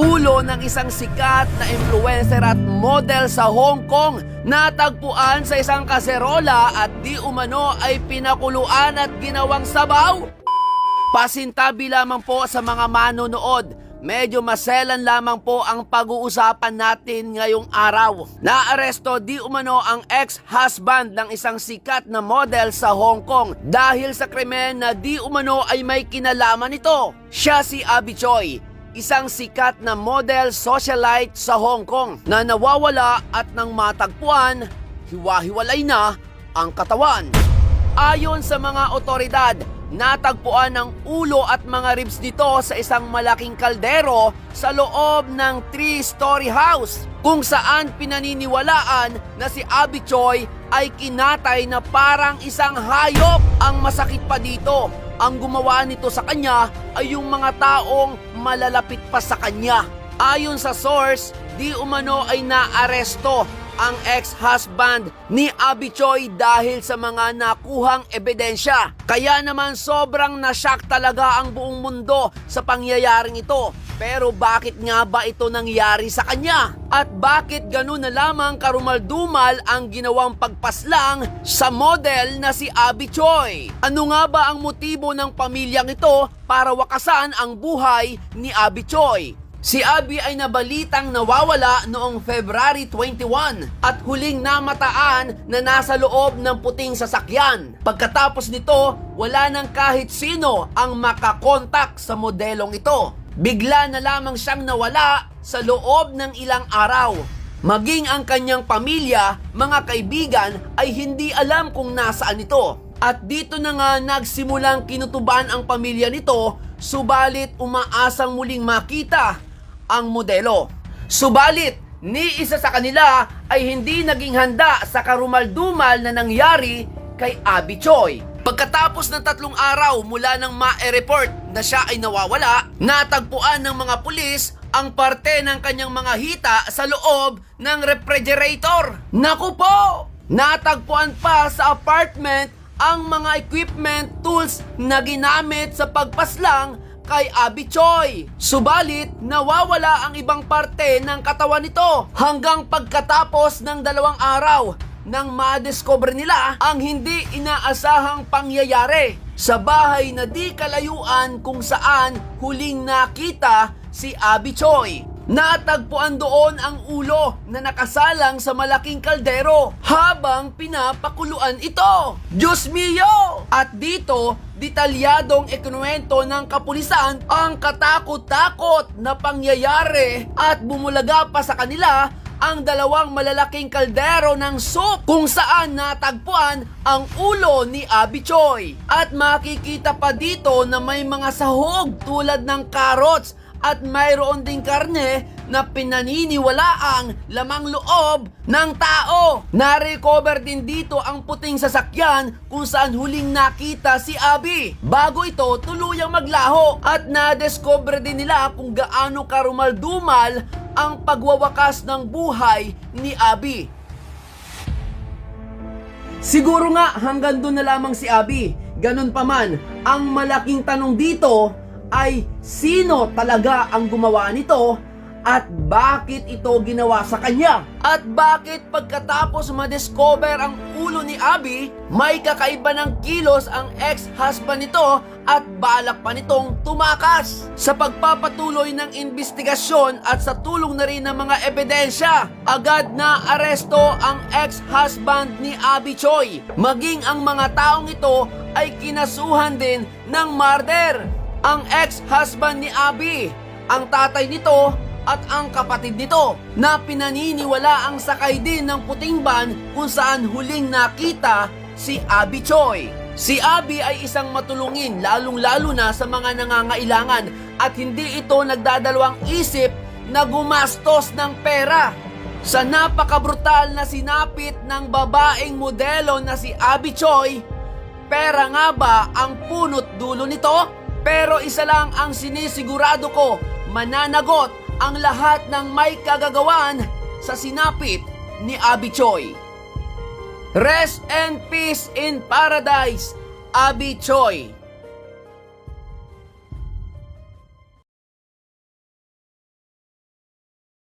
Ulo ng isang sikat na influencer at model sa Hong Kong natagpuan sa isang kaserola at di umano ay pinakuluan at ginawang sabaw. Pasintabi lamang po sa mga manonood. Medyo maselan lamang po ang pag-uusapan natin ngayong araw. Naaresto di umano ang ex-husband ng isang sikat na model sa Hong Kong dahil sa krimen na di umano ay may kinalaman ito. Siya si Abby Choi, isang sikat na model socialite sa Hong Kong na nawawala at nang matagpuan, hiwa-hiwalay na ang katawan. Ayon sa mga otoridad, natagpuan ang ulo at mga ribs nito sa isang malaking kaldero sa loob ng three-story house kung saan pinaniniwalaan na si Abby Choi ay kinatay na parang isang hayop. Ang masakit pa dito, ang gumawa nito sa kanya ay yung mga taong malalapit pa sa kanya. Ayon sa source, di umano ay naaresto ang ex-husband ni Abby Choi dahil sa mga nakuhang ebidensya. Kaya naman sobrang nasyak talaga ang buong mundo sa pangyayaring ito. Pero bakit nga ba ito nangyari sa kanya? At bakit ganun na lamang karumaldumal ang ginawang pagpaslang sa model na si Abby Choi? Ano nga ba ang motibo ng pamilyang ito para wakasan ang buhay ni Abby Choi? Si Abby ay nabalitang nawawala noong February 21 at huling namataan na nasa loob ng puting sasakyan. Pagkatapos nito, wala nang kahit sino ang makakontak sa modelong ito. Bigla na lamang siyang nawala sa loob ng ilang araw. Maging ang kanyang pamilya, mga kaibigan ay hindi alam kung nasaan ito. At dito na nga nagsimulang kinutuban ang pamilya nito, subalit umaasang muling makita ang modelo. Subalit, ni isa sa kanila ay hindi naging handa sa karumaldumal na nangyari kay Abby Choi. Pagkatapos ng tatlong araw mula nang ma-report na siya ay nawawala, natagpuan ng mga pulis ang parte ng kanyang mga hita sa loob ng refrigerator. Naku po! Natagpuan pa sa apartment ang mga equipment tools na ginamit sa pagpaslang kay Abby Choi. Subalit, nawawala ang ibang parte ng katawan nito hanggang pagkatapos ng dalawang araw nang madiscover nila ang hindi inaasahang pangyayari sa bahay na di kalayuan kung saan huling nakita si Abby Choi. Natagpuan doon ang ulo na nakasalang sa malaking kaldero habang pinapakuluan ito. Diyos mio! At dito, detalyadong ikinuwento ng kapulisan ang katakot-takot na pangyayari at bumulaga pa sa kanila ang dalawang malalaking kaldero ng soup kung saan natagpuan ang ulo ni Abby Choi. At makikita pa dito na may mga sahog tulad ng carrots at mayroon ding karne na pinaniniwalaang lamang loob ng tao. Na-recover din dito ang puting sasakyan kung saan huling nakita si Abby. Bago ito tuluyang maglaho at na-discover din nila kung gaano karumaldumal ang pagwawakas ng buhay ni Abby. Siguro nga hanggang doon na lamang si Abby. Ganun pa man, ang malaking tanong dito ay sino talaga ang gumawa nito at bakit ito ginawa sa kanya? At bakit pagkatapos ma-discover ang ulo ni Abby, may kakaiba ng kilos ang ex-husband nito at balak pa nitong tumakas? Sa pagpapatuloy ng investigasyon at sa tulong na rin ng mga ebidensya, agad na aresto ang ex-husband ni Abby Choi. Maging ang mga taong ito ay kinasuhan din ng murder. Ang ex-husband ni Abby, ang tatay nito at ang kapatid nito na pinaniniwala ang sakay din ng puting van kung saan huling nakita si Abby Choi. Si Abby ay isang matulungin lalong-lalo na sa mga nangangailangan at hindi ito nagdadalawang isip na gumastos ng pera. Sa napakabrutal na sinapit ng babaeng modelo na si Abby Choi, pera nga ba ang punot dulo nito? Pero isa lang ang sinisigurado ko, mananagot ang lahat ng may kagagawan sa sinapit ni Abby Choi. Rest and peace in paradise, Abby Choi.